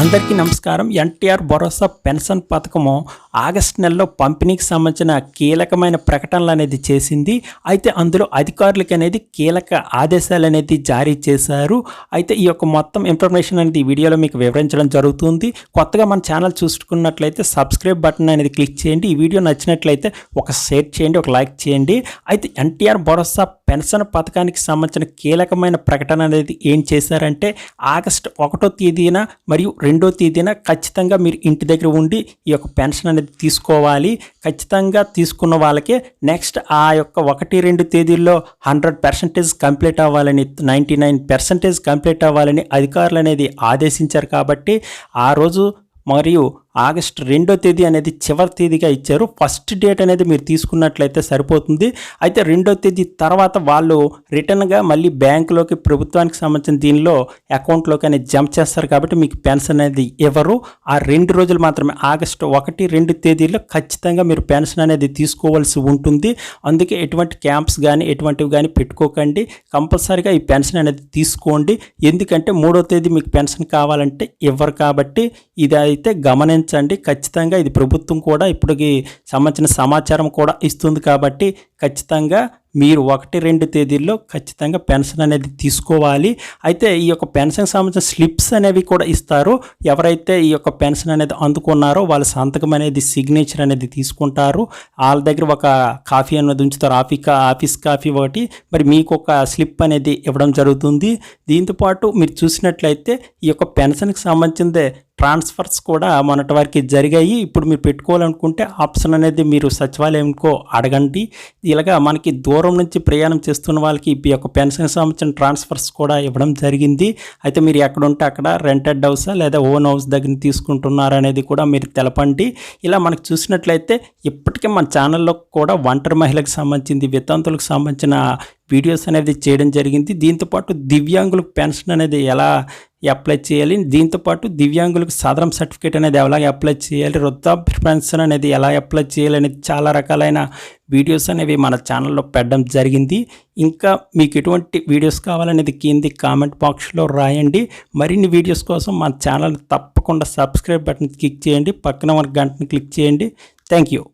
అందరికీ నమస్కారం. ఎన్టీఆర్ భరోసా పెన్షన్ పథకము ఆగస్ట్ నెలలో పంపిణీకి సంబంధించిన కీలకమైన ప్రకటనలు అనేది చేసింది. అయితే అందులో అధికారులకి అనేది కీలక ఆదేశాలు అనేది జారీ చేశారు. అయితే ఈ యొక్క మొత్తం ఇన్ఫర్మేషన్ అనేది వీడియోలో మీకు వివరించడం జరుగుతుంది. కొత్తగా మన ఛానల్ చూసుకున్నట్లయితే సబ్స్క్రైబ్ బటన్ అనేది క్లిక్ చేయండి. ఈ వీడియో నచ్చినట్లయితే ఒక షేర్ చేయండి ఒక లైక్ చేయండి. అయితే ఎన్టీఆర్ భరోసా పెన్షన్ పథకానికి సంబంధించిన కీలకమైన ప్రకటన అనేది ఏం చేశారంటే ఆగస్టు ఒకటో తేదీన మరియు రెండో తేదీన ఖచ్చితంగా మీరు ఇంటి దగ్గర ఉండి ఈ యొక్క పెన్షన్ అనేది తీసుకోవాలి. ఖచ్చితంగా తీసుకున్న వాళ్ళకే నెక్స్ట్ ఆ యొక్క ఒకటి రెండు తేదీల్లో హండ్రెడ్ పర్సెంటేజ్ కంప్లీట్ అవ్వాలని నైంటీ నైన్ పర్సెంటేజ్ కంప్లీట్ అవ్వాలని అధికారులు అనేది ఆదేశించారు కాబట్టి ఆ రోజు మరియు ఆగస్టు రెండో తేదీ అనేది చివరి తేదీగా ఇచ్చారు. ఫస్ట్ డేట్ అనేది మీరు తీసుకున్నట్లయితే సరిపోతుంది. అయితే రెండో తేదీ తర్వాత వాళ్ళు రిటర్న్గా మళ్ళీ బ్యాంకులోకి ప్రభుత్వానికి సంబంధించిన దీనిలో అకౌంట్లోకి అనేది జంప్ చేస్తారు కాబట్టి మీకు పెన్షన్ అనేది ఇవ్వరు. ఆ రెండు రోజులు మాత్రమే ఆగస్టు ఒకటి రెండు తేదీలో ఖచ్చితంగా మీరు పెన్షన్ అనేది తీసుకోవాల్సి ఉంటుంది. అందుకే ఎటువంటి క్యాంప్స్ కానీ ఎటువంటివి కానీ పెట్టుకోకండి. కంపల్సరీగా ఈ పెన్షన్ అనేది తీసుకోండి. ఎందుకంటే మూడో తేదీ మీకు పెన్షన్ కావాలంటే ఇవ్వరు కాబట్టి ఇది అయితే గమనించండి ఖచ్చితంగా ఇది ప్రభుత్వం కూడా ఇప్పటికి సంబంధించిన సమాచారం కూడా ఇస్తుంది కాబట్టి ఖచ్చితంగా మీరు ఒకటి రెండు తేదీల్లో ఖచ్చితంగా పెన్షన్ అనేది తీసుకోవాలి. అయితే ఈ యొక్క పెన్షన్కి సంబంధించిన స్లిప్స్ అనేవి కూడా ఇస్తారు. ఎవరైతే ఈ యొక్క పెన్షన్ అనేది అందుకున్నారో వాళ్ళ సంతకం అనేది సిగ్నేచర్ అనేది తీసుకుంటారు. వాళ్ళ దగ్గర ఒక కాఫీ అనేది ఉంచుతారు. ఆఫీ ఆఫీస్ కాఫీ ఒకటి. మరి మీకు ఒక స్లిప్ అనేది ఇవ్వడం జరుగుతుంది. దీంతోపాటు మీరు చూసినట్లయితే ఈ యొక్క పెన్షన్కి సంబంధించిందే ట్రాన్స్ఫర్స్ కూడా మొన్నటి వరకు జరిగాయి. ఇప్పుడు మీరు పెట్టుకోవాలనుకుంటే ఆప్షన్ అనేది మీరు సచివాలయంకో అడగండి. ఇలాగా మనకి దూరం నుంచి ప్రయాణం చేస్తున్న వాళ్ళకి ఈ యొక్క పెన్షన్ సంబంధించిన ట్రాన్స్ఫర్స్ కూడా ఇవ్వడం జరిగింది. అయితే మీరు ఎక్కడుంటే అక్కడ రెంటెడ్ హౌస్ లేదా ఓన్ హౌస్ దగ్గర తీసుకుంటున్నారనేది కూడా మీరు తెలపండి. ఇలా మనకు చూసినట్లయితే ఇప్పటికే మన ఛానల్లో కూడా ఒంటరి మహిళకు సంబంధించింది వితంతులకు సంబంధించిన వీడియోస్ అనేది చేయడం జరిగింది. దీంతోపాటు దివ్యాంగులకు పెన్షన్ అనేది ఎలా అప్లై చేయాలి. దీంతోపాటు దివ్యాంగులకు సాధారణ సర్టిఫికేట్ అనేది ఎలా అప్లై చేయాలి వృద్ధాప్య పెన్షన్ అనేది ఎలా అప్లై చేయాలి అనేది చాలా రకాలైన వీడియోస్ అనేవి మన ఛానల్లో పెట్టడం జరిగింది. ఇంకా మీకు ఎటువంటి వీడియోస్ కావాలనేది కింది కామెంట్ బాక్స్లో రాయండి. మరిన్ని వీడియోస్ కోసం మన ఛానల్ తప్పకుండా సబ్స్క్రైబ్ బటన్ క్లిక్ చేయండి. పక్కన మన గంటని క్లిక్ చేయండి. Thank you